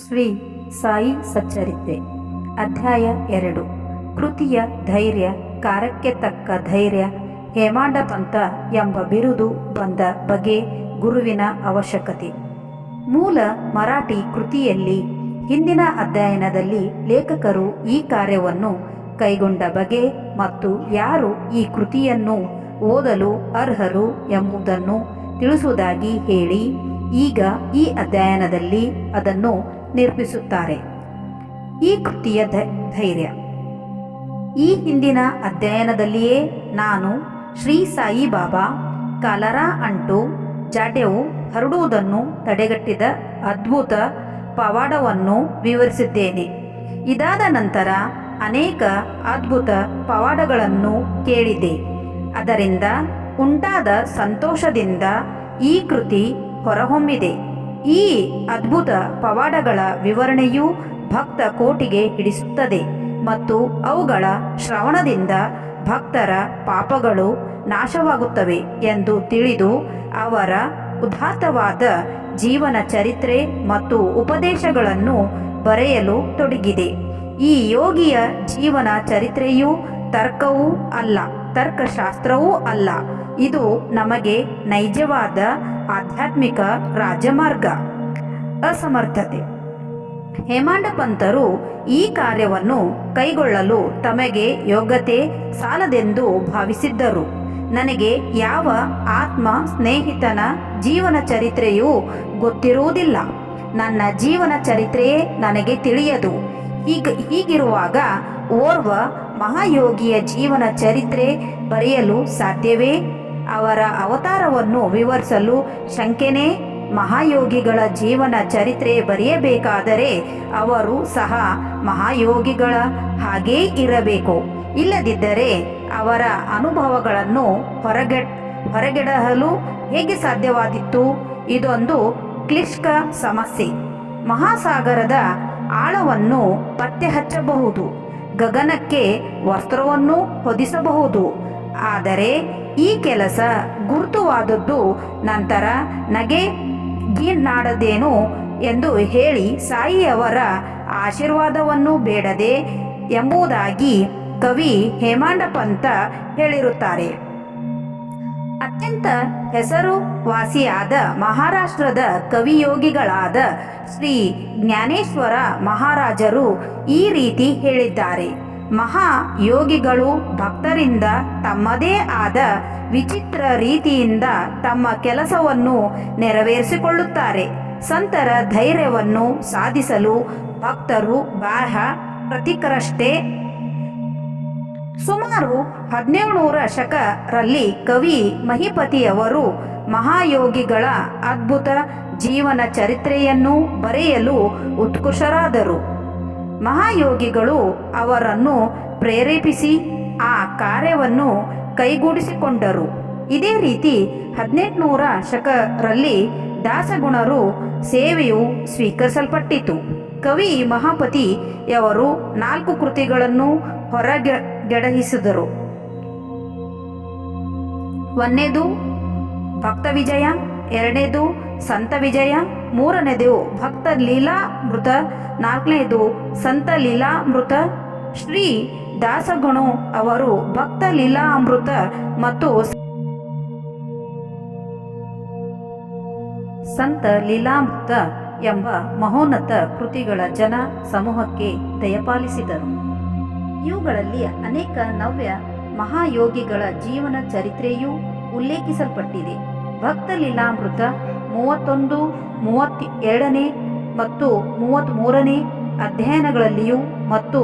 ಶ್ರೀ ಸಾಯಿ ಸಚ್ಚರಿತೆ. ಅಧ್ಯಾಯ ಎರಡು. ಕೃತಿಯ ಧೈರ್ಯ ಕಾರಕ್ಕೆ ತಕ್ಕ ಧೈರ್ಯ ಹೇಮಾಂಡ ಪಂಥ ಎಂಬ ಬಿರುದು ಬಂದ ಬಗೆ ಗುರುವಿನ ಅವಶ್ಯಕತೆ. ಮೂಲ ಮರಾಠಿ ಕೃತಿಯಲ್ಲಿ ಹಿಂದಿನ ಅಧ್ಯಯನದಲ್ಲಿ ಲೇಖಕರು ಈ ಕಾರ್ಯವನ್ನು ಕೈಗೊಂಡ ಬಗೆ ಮತ್ತು ಯಾರು ಈ ಕೃತಿಯನ್ನು ಓದಲು ಅರ್ಹರು ಎಂಬುದನ್ನು ತಿಳಿಸುವುದಾಗಿ ಹೇಳಿ, ಈಗ ಈ ಅಧ್ಯಯನದಲ್ಲಿ ಅದನ್ನು ನಿರ್ಮಿಸುತ್ತಾರೆ. ಈ ಕೃತಿಯ ಧೈರ್ಯ. ಈ ಹಿಂದಿನ ಅಧ್ಯಯನದಲ್ಲಿಯೇ ನಾನು ಶ್ರೀ ಸಾಯಿಬಾಬಾ ಕಲರ ಅಂಟು ಜಾಡ್ಯವು ಹರಡುವುದನ್ನು ತಡೆಗಟ್ಟಿದ ಅದ್ಭುತ ಪವಾಡವನ್ನು ವಿವರಿಸಿದ್ದೇನೆ. ಇದಾದ ನಂತರ ಅನೇಕ ಅದ್ಭುತ ಪವಾಡಗಳನ್ನು ಕೇಳಿದೆ. ಅದರಿಂದ ಉಂಟಾದ ಸಂತೋಷದಿಂದ ಈ ಕೃತಿ ಹೊರಹೊಮ್ಮಿದೆ. ಈ ಅದ್ಭುತ ಪವಾಡಗಳ ವಿವರಣೆಯು ಭಕ್ತ ಕೋಟಿಗೆ ಹಿಡಿಸುತ್ತದೆ ಮತ್ತು ಅವುಗಳ ಶ್ರವಣದಿಂದ ಭಕ್ತರ ಪಾಪಗಳು ನಾಶವಾಗುತ್ತವೆ ಎಂದು ತಿಳಿದು ಅವರ ಉದಾತ್ತವಾದ ಜೀವನ ಚರಿತ್ರೆ ಮತ್ತು ಉಪದೇಶಗಳನ್ನು ಬರೆಯಲು ತೊಡಗಿದೆ. ಈ ಯೋಗಿಯ ಜೀವನ ಚರಿತ್ರೆಯು ತರ್ಕವೂ ಅಲ್ಲ, ತರ್ಕಶಾಸ್ತ್ರವೂ ಅಲ್ಲ. ಇದು ನಮಗೆ ನೈಜವಾದ ಆಧ್ಯಾತ್ಮಿಕ ರಾಜಮಾರ್ಗ. ಅಸಮರ್ಥತೆ. ಹೇಮಾಂಡ ಪಂತರು ಈ ಕಾರ್ಯವನ್ನು ಕೈಗೊಳ್ಳಲು ತಮಗೆ ಯೋಗ್ಯತೆ ಸಾಲದೆಂದು ಭಾವಿಸಿದ್ದರು. ನನಗೆ ಯಾವ ಆತ್ಮ ಸ್ನೇಹಿತನ ಜೀವನ ಚರಿತ್ರೆಯೂ ಗೊತ್ತಿರುವುದಿಲ್ಲ. ನನ್ನ ಜೀವನ ಚರಿತ್ರೆಯೇ ನನಗೆ ತಿಳಿಯದು. ಹೀಗ, ಹೀಗಿರುವಾಗ ಓರ್ವ ಮಹಾಯೋಗಿಯ ಜೀವನ ಚರಿತ್ರೆ ಬರೆಯಲು ಸಾಧ್ಯವೇ? ಅವರ ಅವತಾರವನ್ನು ವಿವರಿಸಲು ಶಂಕೆನೇ, ಮಹಾಯೋಗಿಗಳ ಜೀವನ ಚರಿತ್ರೆ ಬರೆಯಬೇಕಾದರೆ ಅವರು ಸಹ ಮಹಾಯೋಗಿಗಳ ಹಾಗೇ ಇರಬೇಕು. ಇಲ್ಲದಿದ್ದರೆ ಅವರ ಅನುಭವಗಳನ್ನು ಹೊರಗೆ ಹೊರಗೆಡಹಲು ಹೇಗೆ ಸಾಧ್ಯವಾದಿತ್ತು ಇದೊಂದು ಕ್ಲಿಷ್ಟ ಸಮಸ್ಯೆ. ಮಹಾಸಾಗರದ ಆಳವನ್ನು ಪತ್ತೆ ಹಚ್ಚಬಹುದು ಗಗನಕ್ಕೆ ವಸ್ತ್ರವನ್ನು ಹೊದಿಸಬಹುದು. ಆದರೆ ಈ ಕೆಲಸ ಗುರುತುವಾದದ್ದು. ನಂತರ ನಗೆ ಗೀನಾಡದೇನು ಎಂದು ಹೇಳಿ ಸಾಯಿಯವರ ಆಶೀರ್ವಾದವನ್ನು ಬೇಡದೆ ಎಂಬುದಾಗಿ ಕವಿ ಹೇಮಾಂಡ ಪಂತ ಹೇಳಿರುತ್ತಾರೆ. ಅತ್ಯಂತ ಹೆಸರುವಾಸಿಯಾದ ಮಹಾರಾಷ್ಟ್ರದ ಕವಿಯೋಗಿಗಳಾದ ಶ್ರೀ ಜ್ಞಾನೇಶ್ವರ ಮಹಾರಾಜರು ಈ ರೀತಿ ಹೇಳಿದ್ದಾರೆ. ಮಹಾಯೋಗಿಗಳು ಭಕ್ತರಿಂದ ತಮ್ಮದೇ ಆದ ವಿಚಿತ್ರ ರೀತಿಯಿಂದ ತಮ್ಮ ಕೆಲಸವನ್ನು ನೆರವೇರಿಸಿಕೊಳ್ಳುತ್ತಾರೆ. ಸಂತರ ಧೈರ್ಯವನ್ನು ಸಾಧಿಸಲು ಭಕ್ತರು ಬಾಹ ಪ್ರತಿಕರಷ್ಟೇ. ಸುಮಾರು ಹದಿನೇಳುನೂರ ಶಕರಲ್ಲಿ ಕವಿ ಮಹಿಪತಿಯವರು ಮಹಾಯೋಗಿಗಳ ಅದ್ಭುತ ಜೀವನ ಚರಿತ್ರೆಯನ್ನು ಬರೆಯಲು ಉತ್ಕೃಷ್ಟರಾದರು. ಮಹಾಯೋಗಿಗಳು ಅವರನ್ನು ಪ್ರೇರೇಪಿಸಿ ಆ ಕಾರ್ಯವನ್ನು ಕೈಗೂಡಿಸಿಕೊಂಡರು. ಇದೇ ರೀತಿ ಹದಿನೆಂಟುನೂರ ಶಕರಲ್ಲಿ ದಾಸಗುಣರು ಸೇವೆಯು ಸ್ವೀಕರಿಸಲ್ಪಟ್ಟಿತು. ಕವಿ ಮಹಾಪತಿಯವರು ನಾಲ್ಕು ಕೃತಿಗಳನ್ನು ಹೊರಗೆಡಹಿಸಿದರು. ಒಂದನೇದು ಭಕ್ತ ವಿಜಯ ಎರಡನೇದು ಸಂತ ವಿಜಯ ಮೂರನೇದು ಭಕ್ತ ಲೀಲಾಮೃತ, ನಾಲ್ಕನೇದು ಸಂತ ಲೀಲಾಮೃತ, ಶ್ರೀ ದಾಸಗುಣು ಅವರು ಭಕ್ತ ಲೀಲಾಮೃತ ಮತ್ತು ಸಂತ ಲೀಲಾಮೃತ ಎಂಬ ಮಹೋನ್ನತ ಕೃತಿಗಳ ಜನ ಸಮೂಹಕ್ಕೆ ದಯಪಾಲಿಸಿದರು. ಇವುಗಳಲ್ಲಿ ಅನೇಕ ನವ್ಯ ಮಹಾಯೋಗಿಗಳ ಜೀವನ ಚರಿತ್ರೆಯೂ ಉಲ್ಲೇಖಿಸಲ್ಪಟ್ಟಿದೆ. ಭಕ್ತ ಲೀಲಾಮೃತ ಮೂವತ್ತೊಂದು ಮೂವತ್ತ ಎರಡನೇ ಮತ್ತು ಮೂವತ್ತ್ಮೂರನೇ ಅಧ್ಯಯನಗಳಲ್ಲಿಯೂ ಮತ್ತು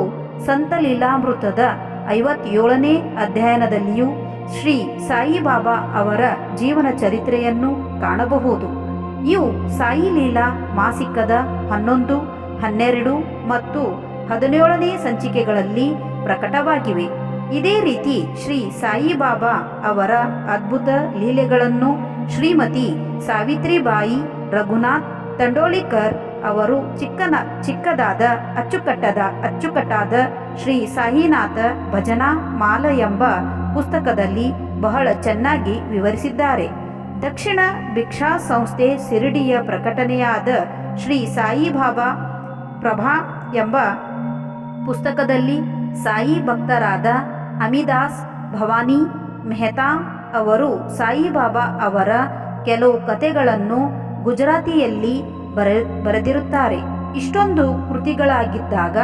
ಸಂತ ಲೀಲಾಮೃತದ ಐವತ್ತೇಳನೇ ಅಧ್ಯಯನದಲ್ಲಿಯೂ ಶ್ರೀ ಸಾಯಿಬಾಬಾ ಅವರ ಜೀವನ ಚರಿತ್ರೆಯನ್ನು ಕಾಣಬಹುದು. ಇವು ಸಾಯಿ ಲೀಲಾ ಮಾಸಿಕದ ಹನ್ನೊಂದು, ಹನ್ನೆರಡು ಮತ್ತು ಹದಿನೇಳನೇ ಸಂಚಿಕೆಗಳಲ್ಲಿ ಪ್ರಕಟವಾಗಿವೆ. ಇದೇ ರೀತಿ ಶ್ರೀ ಸಾಯಿಬಾಬಾ ಅವರ ಅದ್ಭುತ ಲೀಲೆಗಳನ್ನು ಶ್ರೀಮತಿ ಸಾವಿತ್ರಿಬಾಯಿ ರಘುನಾಥ್ ತಂಡೋಳಿಕರ್ ಅವರು ಚಿಕ್ಕನ ಚಿಕ್ಕದಾದ ಅಚ್ಚುಕಟ್ಟದ ಅಚ್ಚುಕಟ್ಟಾದ ಶ್ರೀ ಸಾಯಿನಾಥ ಭಜನಾ ಮಾಲ ಎಂಬ ಪುಸ್ತಕದಲ್ಲಿ ಬಹಳ ಚೆನ್ನಾಗಿ ವಿವರಿಸಿದ್ದಾರೆ. ದಕ್ಷಿಣ ಭಿಕ್ಷಾ ಸಂಸ್ಥೆ ಸಿರಿಡಿಯ ಪ್ರಕಟಣೆಯಾದ ಶ್ರೀ ಸಾಯಿಬಾಬಾ ಪ್ರಭಾ ಎಂಬ ಪುಸ್ತಕದಲ್ಲಿ ಸಾಯಿ ಭಕ್ತರಾದ ಅಮಿದಾಸ್ ಭವಾನಿ ಮೆಹ್ತಾ ಅವರು ಸಾಯಿಬಾಬಾ ಅವರ ಕೆಲವು ಕಥೆಗಳನ್ನು ಗುಜರಾತಿಯಲ್ಲಿ ಬರೆ, ಬರೆದಿರುತ್ತಾರೆ. ಇಷ್ಟೊಂದು ಕೃತಿಗಳಾಗಿದ್ದಾಗ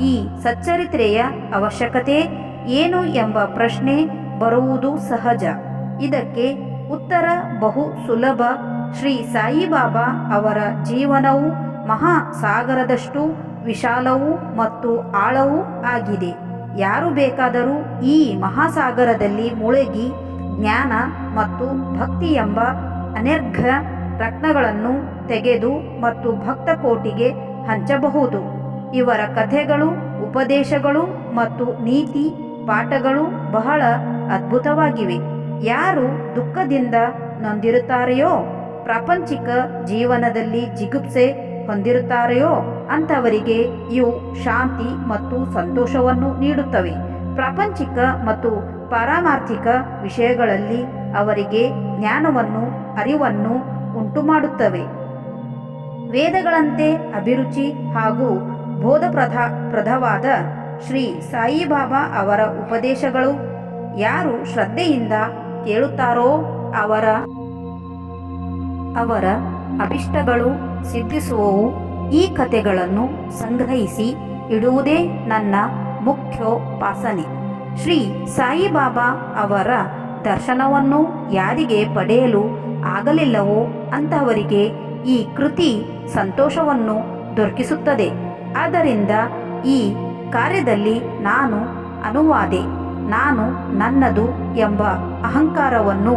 ಈ ಸಚ್ಚರಿತ್ರೆಯ ಅವಶ್ಯಕತೆ ಏನು ಎಂಬ ಪ್ರಶ್ನೆ ಬರುವುದು ಸಹಜ. ಇದಕ್ಕೆ ಉತ್ತರ ಬಹು ಸುಲಭ. ಶ್ರೀ ಸಾಯಿಬಾಬಾ ಅವರ ಜೀವನವು ಮಹಾಸಾಗರದಷ್ಟು ವಿಶಾಲವೂ ಮತ್ತು ಆಳವೂ ಆಗಿದೆ. ಯಾರು ಬೇಕಾದರೂ ಈ ಮಹಾಸಾಗರದಲ್ಲಿ ಮುಳುಗಿ ಜ್ಞಾನ ಮತ್ತು ಭಕ್ತಿ ಎಂಬ ಅನರ್ಘ ರತ್ನಗಳನ್ನು ತೆಗೆದು ಮತ್ತು ಭಕ್ತ ಕೋಟಿಗೆ ಹಂಚಬಹುದು. ಇವರ ಕಥೆಗಳು, ಉಪದೇಶಗಳು ಮತ್ತು ನೀತಿ ಪಾಠಗಳು ಬಹಳ ಅದ್ಭುತವಾಗಿವೆ. ಯಾರು ದುಃಖದಿಂದ ನೊಂದಿರುತ್ತಾರೆಯೋ, ಪ್ರಾಪಂಚಿಕ ಜೀವನದಲ್ಲಿ ಜಿಗುಪ್ಸೆ ಹೊಂದಿರುತ್ತಾರೆಯೋ ಅಂಥವರಿಗೆ ಇವು ಶಾಂತಿ ಮತ್ತು ಸಂತೋಷವನ್ನು ನೀಡುತ್ತವೆ. ಪ್ರಾಪಂಚಿಕ ಮತ್ತು ಪಾರಮಾರ್ಥಿಕ ವಿಷಯಗಳಲ್ಲಿ ಅವರಿಗೆ ಜ್ಞಾನವನ್ನು ಅರಿವನ್ನು ಉಂಟುಮಾಡುತ್ತವೆ. ವೇದಗಳಂತೆ ಅಭಿರುಚಿ ಹಾಗೂ ಬೋಧಪ್ರದ ಪ್ರಧವಾದ ಶ್ರೀ ಸಾಯಿಬಾಬಾ ಅವರ ಉಪದೇಶಗಳು ಯಾರು ಶ್ರದ್ಧೆಯಿಂದ ಕೇಳುತ್ತಾರೋ ಅವರ ಅವರ ಅಭಿಷ್ಟಗಳು ಸಿದ್ಧಿಸುವವು ಈ ಕಥೆಗಳನ್ನು ಸಂಗ್ರಹಿಸಿ ಇಡುವುದೇ ನನ್ನ ಮುಖ್ಯೋಪಾಸನೆ. ಶ್ರೀ ಸಾಯಿಬಾಬಾ ಅವರ ದರ್ಶನವನ್ನು ಯಾರಿಗೆ ಪಡೆಯಲು ಆಗಲಿಲ್ಲವೋ ಅಂತವರಿಗೆ ಈ ಕೃತಿ ಸಂತೋಷವನ್ನು ದೊರಕಿಸುತ್ತದೆ. ಆದ್ದರಿಂದ ಈ ಕಾರ್ಯದಲ್ಲಿ ನಾನು ಅನುವಾದೆ, ನಾನು ನನ್ನದು ಎಂಬ ಅಹಂಕಾರವನ್ನು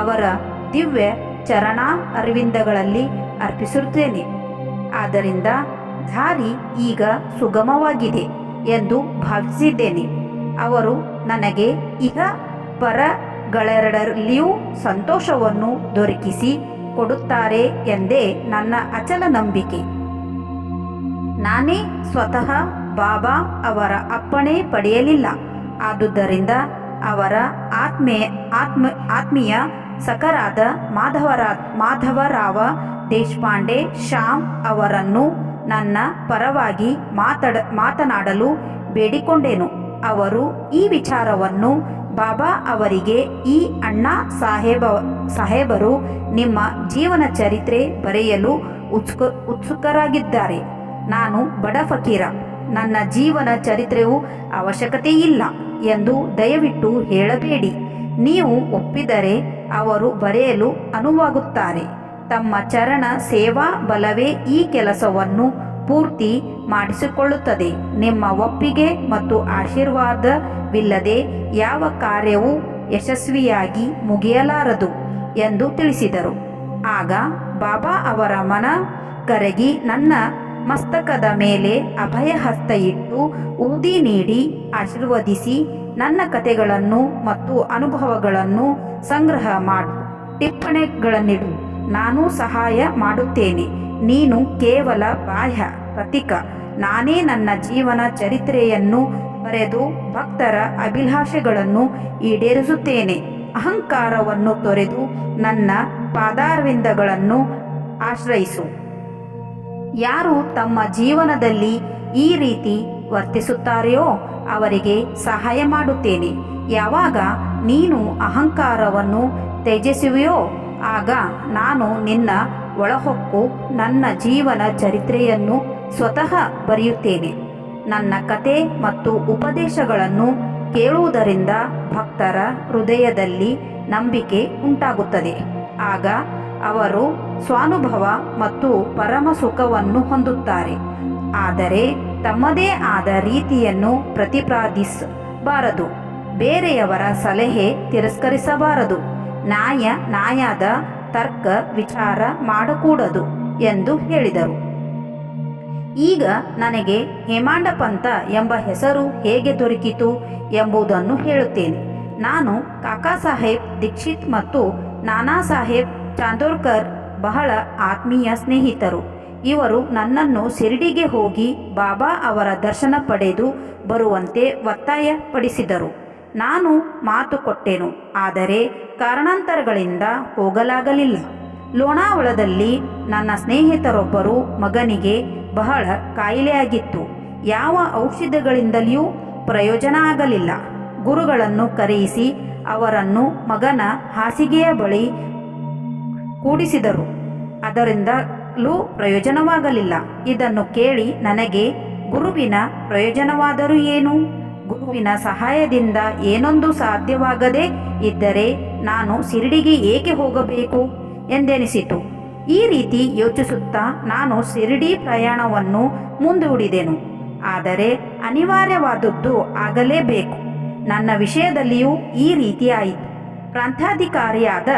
ಅವರ ದಿವ್ಯ ಚರಣ ಅರವಿಂದಗಳಲ್ಲಿ ಅರ್ಪಿಸುತ್ತೇನೆ ಆದ್ದರಿಂದ ದಾರಿ ಈಗ ಸುಗಮವಾಗಿದೆ ಎಂದು ಭಾವಿಸಿದ್ದೇನೆ. ಅವರು ನನಗೆ ಇಹ ಪರಗಳೆರಡರಲ್ಲಿಯೂ ಸಂತೋಷವನ್ನು ದೊರಕಿಸಿ ಕೊಡುತ್ತಾರೆ ಎಂದೇ ನನ್ನ ಅಚಲ ನಂಬಿಕೆ. ನಾನೇ ಸ್ವತಃ ಬಾಬಾ ಅವರ ಅಪ್ಪಣೆ ಪಡೆಯಲಿಲ್ಲ. ಆದುದರಿಂದ ಅವರ ಆತ್ಮೀಯ ಆತ್ಮ, ಆತ್ಮೀಯ ಸಖರಾದ ಮಾಧವರ, ಮಾಧವರಾವ ದೇಶಪಾಂಡೆ ಶ್ಯಾಮ್ ಅವರನ್ನು ನನ್ನ ಪರವಾಗಿ ಮಾತಾಡ, ಮಾತನಾಡಲು ಬೇಡಿಕೊಂಡೆನು. ಅವರು ಈ ವಿಚಾರವನ್ನು ಬಾಬಾ ಅವರಿಗೆ ಈ ಅಣ್ಣ ಸಾಹೇಬ ಸಾಹೇಬರು ನಿಮ್ಮ ಜೀವನ ಚರಿತ್ರೆ ಬರೆಯಲು ಉತ್ಸುಕ ಉತ್ಸುಕರಾಗಿದ್ದಾರೆ. ನಾನು ಬಡ ಫಕೀರ. ನನ್ನ ಜೀವನ ಚರಿತ್ರೆಯು ಅವಶ್ಯಕತೆ ಇಲ್ಲ ಎಂದು ದಯವಿಟ್ಟು ಹೇಳಬೇಡಿ. ನೀವು ಒಪ್ಪಿದರೆ ಅವರು ಬರೆಯಲು ಅನುವಾಗುತ್ತಾರೆ. ತಮ್ಮ ಚರಣ ಸೇವಾ ಬಲವೇ ಈ ಕೆಲಸವನ್ನು ಪೂರ್ತಿ ಮಾಡಿಸಿಕೊಳ್ಳುತ್ತದೆ. ನಿಮ್ಮ ಒಪ್ಪಿಗೆ ಮತ್ತು ಆಶೀರ್ವಾದವಿಲ್ಲದೆ ಯಾವ ಕಾರ್ಯವೂ ಯಶಸ್ವಿಯಾಗಿ ಮುಗಿಯಲಾರದು ಎಂದು ತಿಳಿಸಿದರು. ಆಗ ಬಾಬಾ ಅವರ ಮನ ಕರಗಿ ನನ್ನ ಮಸ್ತಕದ ಮೇಲೆ ಅಭಯ ಹಸ್ತ ಇಟ್ಟು ಊದಿ ನೀಡಿ ಆಶೀರ್ವದಿಸಿ ನನ್ನ ಕಥೆಗಳನ್ನು ಮತ್ತು ಅನುಭವಗಳನ್ನು ಸಂಗ್ರಹ ಮಾಡು. ಟಿಪ್ಪಣಿಗಳನ್ನಿಡು. ನಾನು ಸಹಾಯ ಮಾಡುತ್ತೇನೆ. ನೀನು ಕೇವಲ ಬಾಹ್ಯ ಪ್ರತೀಕ. ನಾನೇ ನನ್ನ ಜೀವನ ಚರಿತ್ರೆಯನ್ನು ಬರೆದು ಭಕ್ತರ ಅಭಿಲಾಷೆಗಳನ್ನು ಈಡೇರಿಸುತ್ತೇನೆ. ಅಹಂಕಾರವನ್ನು ತೊರೆದು ನನ್ನ ಪಾದಾರ್ವಿಂದಗಳನ್ನು ಆಶ್ರಯಿಸು. ಯಾರು ತಮ್ಮ ಜೀವನದಲ್ಲಿ ಈ ರೀತಿ ವರ್ತಿಸುತ್ತಾರೆಯೋ ಅವರಿಗೆ ಸಹಾಯ ಮಾಡುತ್ತೇನೆ. ಯಾವಾಗ ನೀನು ಅಹಂಕಾರವನ್ನು ತ್ಯಜಿಸುವೆಯೋ ಆಗ ನಾನು ನಿನ್ನ ಒಳಹೊಕ್ಕು ನನ್ನ ಜೀವನ ಚರಿತ್ರೆಯನ್ನು ಸ್ವತಃ ಬರೆಯುತ್ತೇನೆ. ನನ್ನ ಕತೆ ಮತ್ತು ಉಪದೇಶಗಳನ್ನು ಕೇಳುವುದರಿಂದ ಭಕ್ತರ ಹೃದಯದಲ್ಲಿ ನಂಬಿಕೆ ಉಂಟಾಗುತ್ತದೆ. ಆಗ ಅವರು ಸ್ವಾನುಭವ ಮತ್ತು ಪರಮ ಸುಖವನ್ನು ಹೊಂದುತ್ತಾರೆ. ಆದರೆ ತಮ್ಮದೇ ಆದ ರೀತಿಯನ್ನು ಪ್ರತಿಪಾದಿಸಬಾರದು. ಬೇರೆಯವರ ಸಲಹೆ ತಿರಸ್ಕರಿಸಬಾರದು. ನ್ಯಾಯ, ನ್ಯಾಯದ ತರ್ಕ, ವಿಚಾರ ಮಾಡಕೂಡದು ಎಂದು ಹೇಳಿದರು. ಈಗ ನನಗೆ ಹೇಮಾಂಡ ಪಂಥ ಎಂಬ ಹೆಸರು ಹೇಗೆ ದೊರಕಿತು ಎಂಬುದನ್ನು ಹೇಳುತ್ತೇನೆ. ನಾನು ಕಾಕಾ ಸಾಹೇಬ್ ದೀಕ್ಷಿತ್ ಮತ್ತು ನಾನಾ ಸಾಹೇಬ್ ಚಾಂದೋರ್ಕರ್ ಬಹಳ ಆತ್ಮೀಯ ಸ್ನೇಹಿತರು. ಇವರು ನನ್ನನ್ನು ಶಿರಡಿಗೆ ಹೋಗಿ ಬಾಬಾ ಅವರ ದರ್ಶನ ಪಡೆದು ಬರುವಂತೆ ಒತ್ತಾಯಪಡಿಸಿದರು. ನಾನು ಮಾತು ಕೊಟ್ಟೆನು. ಆದರೆ ಕಾರಣಾಂತರಗಳಿಂದ ಹೋಗಲಾಗಲಿಲ್ಲ. ಲೋಣಾವಳದಲ್ಲಿ ನನ್ನ ಸ್ನೇಹಿತರೊಬ್ಬರು ಮಗನಿಗೆ ಬಹಳ ಕಾಯಿಲೆಯಾಗಿತ್ತು. ಯಾವ ಔಷಧಗಳಿಂದಲೂ ಪ್ರಯೋಜನ ಆಗಲಿಲ್ಲ. ಗುರುಗಳನ್ನು ಕರೆಯಿಸಿ ಅವರನ್ನು ಮಗನ ಹಾಸಿಗೆಯ ಬಳಿ ಕೂಡಿಸಿದರು. ಅದರಿಂದಲೂ ಪ್ರಯೋಜನವಾಗಲಿಲ್ಲ. ಇದನ್ನು ಕೇಳಿ ನನಗೆ ಗುರುವಿನ ಪ್ರಯೋಜನವಾದರೂ ಏನು? ಗುರುವಿನ ಸಹಾಯದಿಂದ ಏನೊಂದು ಸಾಧ್ಯವಾಗದೇ ಇದ್ದರೆ ನಾನು ಶಿರಡಿಗೆ ಏಕೆ ಹೋಗಬೇಕು? ಎಂದೆನಿಸಿತು. ಈ ರೀತಿ ಯೋಚಿಸುತ್ತಾ ನಾನು ಶಿರಡಿ ಪ್ರಯಾಣವನ್ನು ಮುಂದೂಡಿದೆನು. ಆದರೆ ಅನಿವಾರ್ಯವಾದದ್ದು ಆಗಲೇಬೇಕು. ನನ್ನ ವಿಷಯದಲ್ಲಿಯೂ ಈ ರೀತಿ ಆಯಿತು. ಪ್ರಾಂತಾಧಿಕಾರಿಯಾದ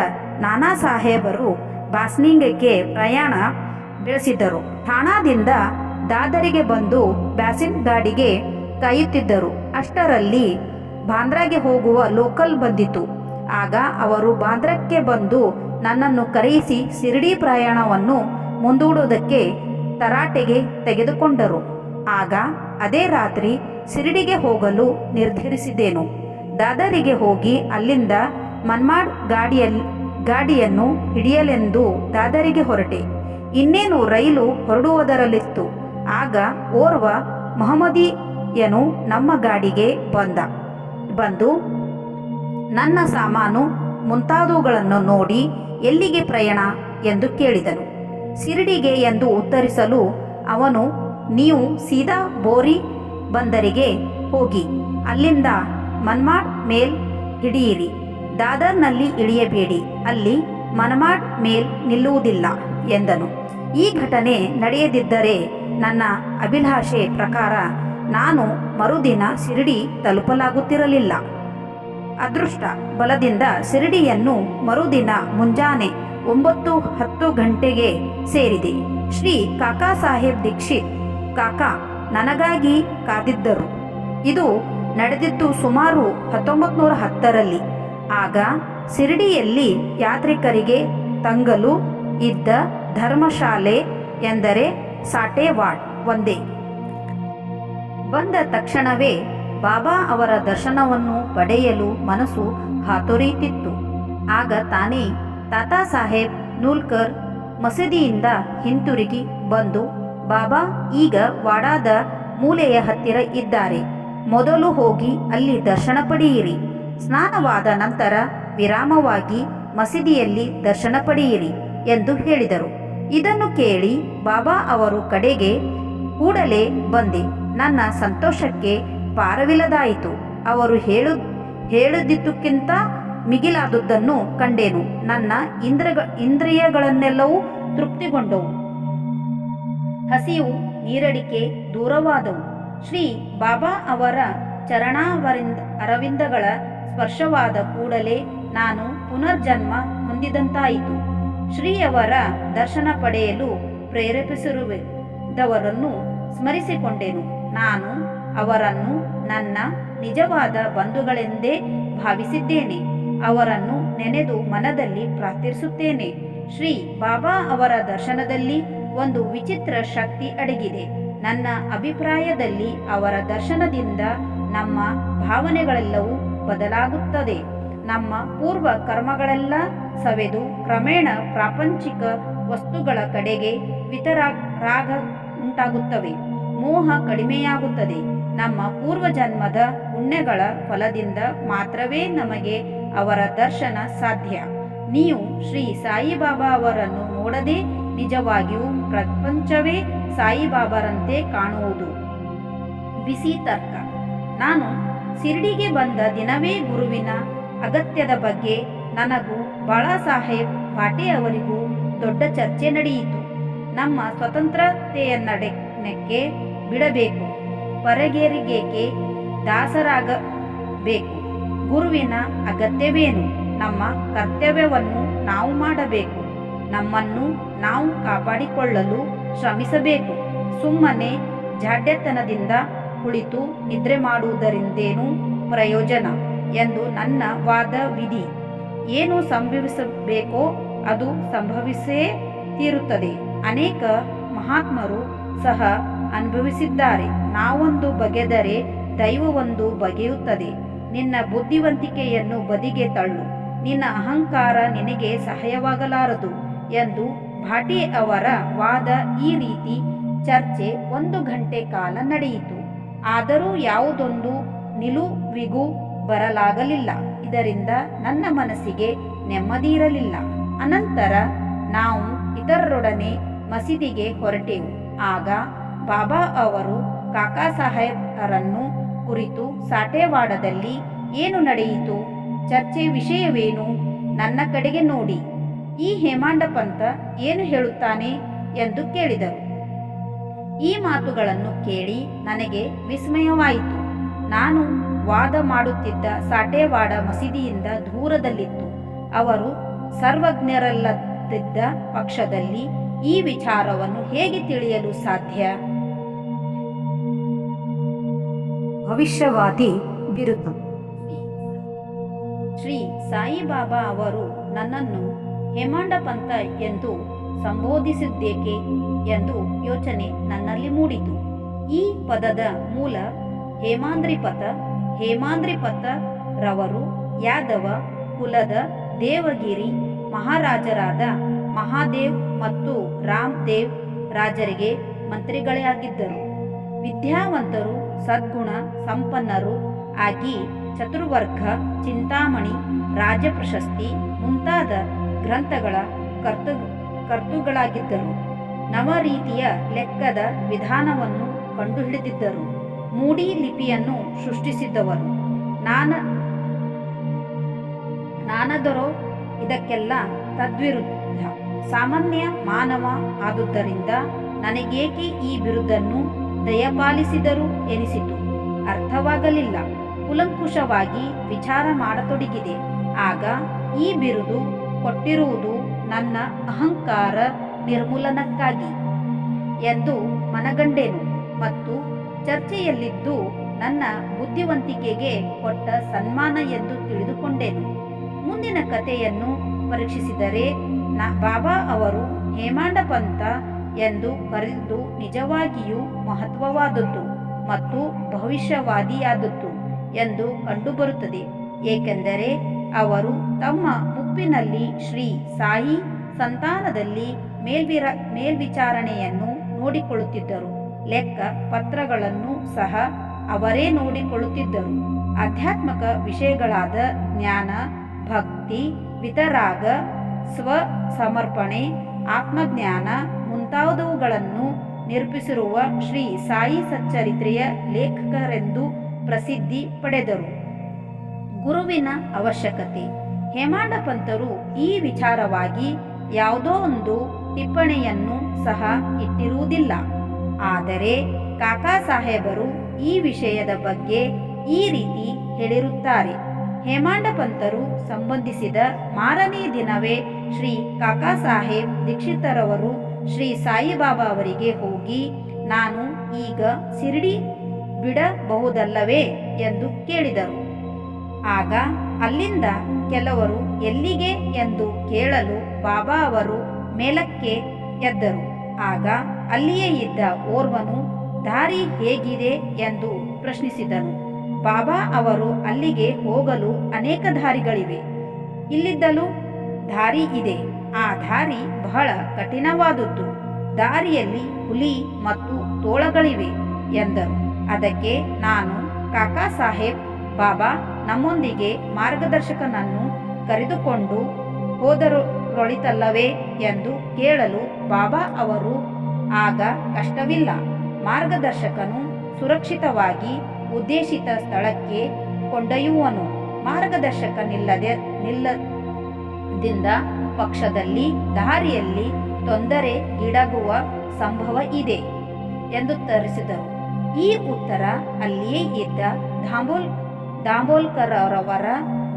ನಾನಾ ಸಾಹೇಬರು ಬಾಸ್ನಿಂಗಕ್ಕೆ ಪ್ರಯಾಣ ಬೆಳೆಸಿದ್ದರು. ಠಾಣಾದಿಂದ ದಾದರಿಗೆ ಬಂದು ಬ್ಯಾಸಿನ್ ಗಾಡಿಗೆ ಕಾಯುತ್ತಿದ್ದರು. ಅಷ್ಟರಲ್ಲಿ ಬಾಂದ್ರಾಗೆ ಹೋಗುವ ಲೋಕಲ್ ಬಂದಿತು. ಆಗ ಅವರು ಬಾಂದ್ರಕ್ಕೆ ಬಂದು ನನ್ನನ್ನು ಕರೆಯಿಸಿ ಶಿರಡಿ ಪ್ರಯಾಣವನ್ನು ಮುಂದೂಡುವುದಕ್ಕೆ ತರಾಟೆಗೆ ತೆಗೆದುಕೊಂಡರು. ಆಗ ಅದೇ ರಾತ್ರಿ ಶಿರಡಿಗೆ ಹೋಗಲು ನಿರ್ಧರಿಸಿದೆನು ದಾದರಿಗೆ ಹೋಗಿ ಅಲ್ಲಿಂದ ಮನ್ಮಾಡ್ ಗಾಡಿಯಲ್ಲಿ ಗಾಡಿಯನ್ನು ಹಿಡಿಯಲೆಂದು ದಾದರಿಗೆ ಹೊರಟೆ. ಇನ್ನೇನು ರೈಲು ಹೊರಡುವುದರಲ್ಲಿತ್ತು. ಆಗ ಓರ್ವ ಮಹಮ್ಮದಿಯನು ನಮ್ಮ ಗಾಡಿಗೆ ಬಂದ. ಬಂದು ನನ್ನ ಸಾಮಾನು ಮುಂತಾದವುಗಳನ್ನು ನೋಡಿ ಎಲ್ಲಿಗೆ ಪ್ರಯಾಣ ಎಂದು ಕೇಳಿದನು. ಶಿರಡಿಗೆ ಎಂದು ಉತ್ತರಿಸಲು ಅವನು, ನೀವು ಸೀದಾ ಬೋರಿ ಬಂದರಿಗೆ ಹೋಗಿ, ಅಲ್ಲಿಂದ ಮನ್ಮಾಡ್ ಮೇಲ್ ಹಿಡಿಯಿರಿ. ದಾದರ್ನಲ್ಲಿ ಇಳಿಯಬೇಡಿ, ಅಲ್ಲಿ ಮನ್ಮಾಡ್ ಮೇಲ್ ನಿಲ್ಲುವುದಿಲ್ಲ, ಎಂದನು. ಈ ಘಟನೆ ನಡೆಯದಿದ್ದರೆ ನನ್ನ ಅಭಿಲಾಷೆ ಪ್ರಕಾರ ನಾನು ಮರುದಿನ ಶಿರಡಿ ತಲುಪಲಾಗುತ್ತಿರಲಿಲ್ಲ. ಅದೃಷ್ಟ ಬಲದಿಂದ ಶಿರಡಿಯನ್ನು ಮರುದಿನ ಮುಂಜಾನೆ ಒಂಬತ್ತು ಹತ್ತು ಗಂಟೆಗೆ ಸೇರಿದೆ. ಶ್ರೀ ಕಾಕಾ ಸಾಹೇಬ್ ದೀಕ್ಷಿತ್, ಕಾಕಾ, ನನಗಾಗಿ ಕಾದಿದ್ದರು. ಇದು ನಡೆದಿದ್ದು ಸುಮಾರು ಹತ್ತೊಂಬತ್ತು ನೂರ ಹತ್ತರಲ್ಲಿ. ಆಗ ಶಿರಡಿಯಲ್ಲಿ ಯಾತ್ರಿಕರಿಗೆ ತಂಗಲು ಇದ್ದ ಧರ್ಮಶಾಲೆ ಎಂದರೆ ಸಾಟೇವಾಡ್ ಒಂದೇ. ಬಂದ ತಕ್ಷಣವೇ ಬಾಬಾ ಅವರ ದರ್ಶನವನ್ನು ಪಡೆಯಲು ಮನಸ್ಸು ಹಾತೊರೆಯುತ್ತಿತ್ತು. ಆಗ ತಾನೇ ತಾತಾ ಸಾಹೇಬ್ ನೂಲ್ಕರ್ ಮಸೀದಿಯಿಂದ ಹಿಂತಿರುಗಿ ಬಂದು, ಬಾಬಾ, ಈಗ ವಾಡಾದ ಮೂಲೆಯ ಹತ್ತಿರ ಇದ್ದಾರೆ. ಮೊದಲು ಹೋಗಿ ಅಲ್ಲಿ ದರ್ಶನ ಪಡೆಯಿರಿ. ಸ್ನಾನವಾದ ನಂತರ ವಿರಾಮವಾಗಿ ಮಸೀದಿಯಲ್ಲಿ ದರ್ಶನ ಪಡೆಯಿರಿ ಎಂದು ಹೇಳಿದರು. ಇದನ್ನು ಕೇಳಿ ಬಾಬಾ ಅವರು ಕಡೆಗೆ ಕೂಡಲೇ ಬಂದೆ. ನನ್ನ ಸಂತೋಷಕ್ಕೆ ಪಾರವಿಲ್ಲದಾಯಿತು ಅವರು ಹೇಳು, ಹೇಳದಿದ್ದಕ್ಕಿಂತ ಮಿಗಿಲಾದುದನ್ನು ಕಂಡೇನು. ನನ್ನ ಇಂದ್ರ ಇಂದ್ರಿಯಗಳನ್ನೆಲ್ಲವೂ ತೃಪ್ತಿಗೊಂಡವು. ಹಸಿವು ನೀರಡಿಕೆ ದೂರವಾದವು. ಶ್ರೀ ಬಾಬಾ ಅವರ ಚರಣಾವರಿಂದ, ಅರವಿಂದಗಳ ಸ್ಪರ್ಶವಾದ ಕೂಡಲೇ ನಾನು ಪುನರ್ಜನ್ಮ ಹೊಂದಿದಂತಾಯಿತು. ಶ್ರೀಯವರ ದರ್ಶನ ಪಡೆಯಲು ಪ್ರೇರೇಪಿಸಿರುವುದವರನ್ನು ಸ್ಮರಿಸಿಕೊಂಡೆನು. ನಾನು ಅವರನ್ನು ನನ್ನ ನಿಜವಾದ ಬಂಧುಗಳೆಂದೇ ಭಾವಿಸಿದ್ದೇನೆ. ಅವರನ್ನು ನೆನೆದು ಮನದಲ್ಲಿ ಪ್ರಾರ್ಥಿಸುತ್ತೇನೆ. ಶ್ರೀ ಬಾಬಾ ಅವರ ದರ್ಶನದಲ್ಲಿ ಒಂದು ವಿಚಿತ್ರ ಶಕ್ತಿ ಅಡಗಿದೆ. ನನ್ನ ಅಭಿಪ್ರಾಯದಲ್ಲಿ ಅವರ ದರ್ಶನದಿಂದ ನಮ್ಮ ಭಾವನೆಗಳೆಲ್ಲವೂ ಬದಲಾಗುತ್ತದೆ. ನಮ್ಮ ಪೂರ್ವ ಕರ್ಮಗಳೆಲ್ಲ ಸವೆದು ಕ್ರಮೇಣ ಪ್ರಾಪಂಚಿಕ ವಸ್ತುಗಳ ಕಡೆಗೆ ವಿತರಾಗ ಉಂಟಾಗುತ್ತವೆ. ಮೋಹ ಕಡಿಮೆಯಾಗುತ್ತದೆ. ನಮ್ಮ ಪೂರ್ವಜನ್ಮದ ಪುಣ್ಯಗಳ ಫಲದಿಂದ ಮಾತ್ರವೇ ನಮಗೆ ಅವರ ದರ್ಶನ ಸಾಧ್ಯ. ನೀವು ಶ್ರೀ ಸಾಯಿಬಾಬಾ ಅವರನ್ನು ನೋಡದೆ ನಿಜವಾಗಿಯೂ ಪ್ರಪಂಚವೇ ಸಾಯಿಬಾಬಾರಂತೆ ಕಾಣುವುದು. ಬಿಸಿ ತರ್ಕ. ನಾನು ಶಿರಡಿಗೆ ಬಂದ ದಿನವೇ ಗುರುವಿನ ಅಗತ್ಯದ ಬಗ್ಗೆ ನನಗೂ ಬಾಳಾ ಸಾಹೇಬ್ ಪಾಟೆ ಅವರಿಗೂ ದೊಡ್ಡ ಚರ್ಚೆ ನಡೆಯಿತು. ನಮ್ಮ ಸ್ವತಂತ್ರತೆಯನ್ನಡೆಕ್ಕೆ ಬಿಡಬೇಕು. ಪರಗೆರಿಗೇಕೆ ದಾಸರಾಗಬೇಕು. ಗುರುವಿನ ಅಗತ್ಯವೇನು? ನಮ್ಮ ಕರ್ತವ್ಯವನ್ನು ನಾವು ಮಾಡಬೇಕು. ನಮ್ಮನ್ನು ನಾವು ಕಾಪಾಡಿಕೊಳ್ಳಲು ಶ್ರಮಿಸಬೇಕು. ಸುಮ್ಮನೆ ಜಾಡ್ಯತನದಿಂದ ಕುಳಿತು ನಿದ್ರೆ ಮಾಡುವುದರಿಂದೇನು ಪ್ರಯೋಜನ ಎಂದು ನನ್ನ ವಾದ ವಿಧಿ ಏನು ಸಂಭವಿಸಬೇಕೋ ಅದು ಸಂಭವಿಸೇ ತೀರುತ್ತದೆ. ಅನೇಕ ಮಹಾತ್ಮರು ಸಹ ಅನುಭವಿಸಿದ್ದಾರೆ. ನಾವೊಂದು ಬಗೆದರೆ ದೈವವೊಂದು ಬಗೆಯುತ್ತದೆ. ನಿನ್ನ ಬುದ್ಧಿವಂತಿಕೆಯನ್ನು ಬದಿಗೆ ತಳ್ಳು. ನಿನ್ನ ಅಹಂಕಾರ ನಿನಗೆ ಸಹಾಯವಾಗಲಾರದು ಎಂದು ಭಾಟಿ ಅವರ ವಾದ ಈ ರೀತಿ ಚರ್ಚೆ ಒಂದು ಗಂಟೆ ಕಾಲ ನಡೆಯಿತು. ಆದರೂ ಯಾವುದೊಂದು ನಿಲುವಿಗೂ ಬರಲಾಗಲಿಲ್ಲ. ಇದರಿಂದ ನನ್ನ ಮನಸ್ಸಿಗೆ ನೆಮ್ಮದಿ ಇರಲಿಲ್ಲ ಅನಂತರ ನಾವು ಇತರರೊಡನೆ ಮಸೀದಿಗೆ ಹೊರಟೆವು. ಆಗ ಬಾಬಾ ಅವರು ಕಾಕಾ ಸಾಹೇಬರನ್ನು ಕುರಿತು ಸಾಟೇವಾಡದಲ್ಲಿ ಏನು ನಡೆಯಿತು? ಚರ್ಚೆ ವಿಷಯವೇನು? ನನ್ನ ಕಡೆಗೆ ನೋಡಿ. ಈ ಹೇಮಾಂಡ ಪಂತ ಏನು ಹೇಳುತ್ತಾನೆ? ಎಂದು ಕೇಳಿದರು. ಈ ಮಾತುಗಳನ್ನು ಕೇಳಿ ನನಗೆ ವಿಸ್ಮಯವಾಯಿತು. ನಾನು ವಾದ ಮಾಡುತ್ತಿದ್ದ ಸಾಟೇವಾಡ ಮಸೀದಿಯಿಂದ ದೂರದಲ್ಲಿತ್ತು. ಅವರು ಸರ್ವಜ್ಞರಲ್ಲದಿದ್ದ ಪಕ್ಷದಲ್ಲಿ ಈ ವಿಚಾರವನ್ನು ಹೇಗೆ ತಿಳಿಯಲು ಸಾಧ್ಯ? ಭವಿಷ್ಯವಾದಿ ಬಿರುದು. ಶ್ರೀ ಸಾಯಿಬಾಬಾ ಅವರು ನನ್ನನ್ನು ಹೇಮಾಂಡ ಪಂಥ ಎಂದು ಸಂಬೋಧಿಸಿದ್ದೇಕೆ ಎಂದು ಯೋಚನೆ ನನ್ನಲ್ಲಿ ಮೂಡಿತು. ಈ ಪದದ ಮೂಲ ಹೇಮಾಂದ್ರಿಪಥ ಹೇಮಾಂದ್ರಿಪಥ ರವರು ಯಾದವ, ಕುಲದ ದೇವಗಿರಿ, ಮಹಾರಾಜರಾದ ಮಹಾದೇವ್ ಮತ್ತು ರಾಮ್ ದೇವ್ ರಾಜರಿಗೆ ಮಂತ್ರಿಗಳಾಗಿದ್ದರು ವಿದ್ಯಾವಂತರು, ಸದ್ಗುಣ ಸಂಪನ್ನರು ಆಗಿ ಚತುರ್ವರ್ಗ, ಚಿಂತಾಮಣಿ ರಾಜ್ಯ ಪ್ರಶಸ್ತಿ ಮುಂತಾದ ಗ್ರಂಥಗಳ ಕರ್ತು, ಕರ್ತುಗಳಾಗಿದ್ದರು. ನವರೀತಿಯ ಲೆಕ್ಕದ ವಿಧಾನವನ್ನು ಕಂಡುಹಿಡಿದಿದ್ದರು. ಮೂಡಿ ಲಿಪಿಯನ್ನು ಸೃಷ್ಟಿಸಿದ್ದವರು. ನಾನ, ನಾನದರೋ ಇದಕ್ಕೆಲ್ಲ ತದ್ವಿರುದ್ಧ. ಸಾಮಾನ್ಯ ಮಾನವ ಆದುದರಿಂದ ನನಗೇಕೆ ಈ ಬಿರುದನ್ನು ದಯಪಾಲಿಸಿದರು ಎನಿಸಿತು. ಅರ್ಥವಾಗಲಿಲ್ಲ. ಕುಲಂಕುಷವಾಗಿ ವಿಚಾರ ಮಾಡತೊಡಗಿದೆ. ಆಗ ಈ ಬಿರುದು ಕೊಟ್ಟಿರುವುದು ನನ್ನ ಅಹಂಕಾರ ನಿರ್ಮೂಲನಕ್ಕಾಗಿ ಎಂದು ಮನಗಂಡೆನು ಮತ್ತು ಚರ್ಚೆಯಲ್ಲಿದ್ದು ನನ್ನ ಬುದ್ಧಿವಂತಿಕೆಗೆ ಕೊಟ್ಟ ಸನ್ಮಾನ ಎಂದು ತಿಳಿದುಕೊಂಡೆನು. ಮುಂದಿನ ಕಥೆಯನ್ನು ಪರೀಕ್ಷಿಸಿದರೆ ಬಾಬಾ ಅವರು ಹೇಮಾಂಡ ಪಂಥ ಎಂದು ಕರೆದು ನಿಜವಾಗಿಯೂ ಮಹತ್ವವಾದದ್ದು ಮತ್ತು ಭವಿಷ್ಯವಾದಿಯಾದದ್ದು ಎಂದು ಕಂಡುಬರುತ್ತದೆ. ಏಕೆಂದರೆ ಅವರು ತಮ್ಮ ಮುಪ್ಪಿನಲ್ಲಿ ಶ್ರೀ ಸಾಯಿ ಸಂತಾನದಲ್ಲಿ ಮೇಲ್ವಿರ, ಮೇಲ್ವಿಚಾರಣೆಯನ್ನು ನೋಡಿಕೊಳ್ಳುತ್ತಿದ್ದರು. ಲೆಕ್ಕ ಪತ್ರಗಳನ್ನು ಸಹ ಅವರೇ ನೋಡಿಕೊಳ್ಳುತ್ತಿದ್ದರು. ಆಧ್ಯಾತ್ಮಕ ವಿಷಯಗಳಾದ ಜ್ಞಾನ, ಭಕ್ತಿ, ವಿತರಾಗ ಸ್ವ ಸಮರ್ಪಣೆ ಆತ್ಮಜ್ಞಾನ ಮುಂತಾದವುಗಳನ್ನು ನಿರ್ಮಿಸಿರುವ ಶ್ರೀ ಸಾಯಿ ಸಚ್ಚರಿತ್ರೆಯ ಲೇಖಕರೆಂದು ಪ್ರಸಿದ್ಧಿ ಪಡೆದರು. ಗುರುವಿನ ಅವಶ್ಯಕತೆ. ಹೇಮಾಂಡ ಪಂತರು ಈ ವಿಚಾರವಾಗಿ ಯಾವುದೋ ಒಂದು ಟಿಪ್ಪಣಿಯನ್ನು ಸಹ ಇಟ್ಟಿರುವುದಿಲ್ಲ. ಆದರೆ ಕಾಕಾ ಸಾಹೇಬರು ಈ ವಿಷಯದ ಬಗ್ಗೆ ಈ ರೀತಿ ಹೇಳಿರುತ್ತಾರೆ. ಹೇಮಾಂಡ ಪಂತರು ಸಂಬಂಧಿಸಿದ ಮಾರನೇ ದಿನವೇ ಶ್ರೀ ಕಾಕಾ ಸಾಹೇಬ್ ದೀಕ್ಷಿತರವರು ಶ್ರೀ ಸಾಯಿಬಾಬಾ ಅವರಿಗೆ ಹೋಗಿ, ನಾನು ಈಗ ಸಿರಿಡಿ ಬಿಡಬಹುದಲ್ಲವೇ? ಎಂದು ಕೇಳಿದರು. ಆಗ ಅಲ್ಲಿಂದ ಕೆಲವರು, ಎಲ್ಲಿಗೆ? ಎಂದು ಕೇಳಲು ಬಾಬಾ ಅವರು ಮೇಲಕ್ಕೆ ಎದ್ದರು. ಆಗ ಅಲ್ಲಿಯೇ ಇದ್ದ ಓರ್ವನು, ದಾರಿ ಹೇಗಿದೆ? ಎಂದು ಪ್ರಶ್ನಿಸಿದನು. ಬಾಬಾ ಅವರು, ಅಲ್ಲಿಗೆ ಹೋಗಲು ಅನೇಕ ದಾರಿಗಳಿವೆ. ಇಲ್ಲಿದ್ದಲು ದಾರಿ ಇದೆ. ಆ ದಾರಿ ಬಹಳ ಕಠಿಣವಾದದ್ದು. ದಾರಿಯಲ್ಲಿ ಹುಲಿ ಮತ್ತು ತೋಳಗಳಿವೆ ಎಂದರು. ಅದಕ್ಕೆ ನಾನು, ಕಾಕಾ ಸಾಹೇಬ್, ಬಾಬಾ ನಮ್ಮೊಂದಿಗೆ ಮಾರ್ಗದರ್ಶಕನನ್ನು ಕರೆದುಕೊಂಡು ಹೋದರೊಳಿತಲ್ಲವೇ ಎಂದು ಕೇಳಲು ಬಾಬಾ ಅವರು ಆಗ ಕಷ್ಟವಿಲ್ಲ. ಮಾರ್ಗದರ್ಶಕನು ಸುರಕ್ಷಿತವಾಗಿ ಉದ್ದೇಶಿತ ಸ್ಥಳಕ್ಕೆ ಕೊಂಡೊಯ್ಯುವನು. ಮಾರ್ಗದರ್ಶಕನಿಲ್ಲದೆ ನಿಲ್ಲದಿಂದ ಪಕ್ಷದಲ್ಲಿ, ದಾರಿಯಲ್ಲಿ ತೊಂದರೆಗೀಡಾಗುವ ಸಂಭವ ಇದೆ ಎಂದು ತರಿಸಿದರು. ಈ ಉತ್ತರ ಅಲ್ಲಿಯೇ ಇದ್ದ ದಾಂಬೋಲ್, ದಾಂಬೋಲ್ಕರವರ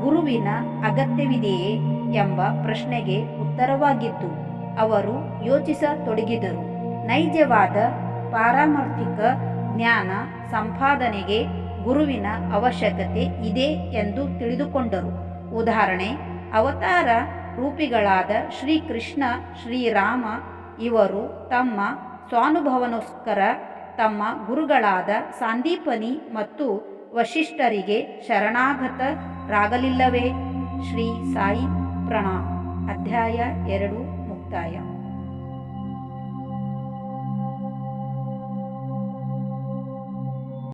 ಗುರುವಿನ ಅಗತ್ಯವಿದೆಯೇ ಎಂಬ ಪ್ರಶ್ನೆಗೆ ಉತ್ತರವಾಗಿತ್ತು. ಅವರು ಯೋಚಿಸತೊಡಗಿದರು. ನೈಜವಾದ ಪಾರಮಾರ್ಥಿಕ ಜ್ಞಾನ ಸಂಪಾದನೆಗೆ ಗುರುವಿನ ಅವಶ್ಯಕತೆ ಇದೆ ಎಂದು ತಿಳಿದುಕೊಂಡರು. ಉದಾಹರಣೆ, ಅವತಾರ ರೂಪಿಗಳಾದ ಶ್ರೀಕೃಷ್ಣ, ಶ್ರೀರಾಮ, ಇವರು ತಮ್ಮ ಸ್ವಾನುಭವನೋಸ್ಕರ ತಮ್ಮ ಗುರುಗಳಾದ ಸಾಂದೀಪನಿ ಮತ್ತು ವಶಿಷ್ಠರಿಗೆ ಶರಣಾಗತರಾಗಲಿಲ್ಲವೇ? ಶ್ರೀ ಸಾಯಿ ಪ್ರಣಾಮ್ ಅಧ್ಯಾಯ ಎರಡು, ಮುಕ್ತಾಯ.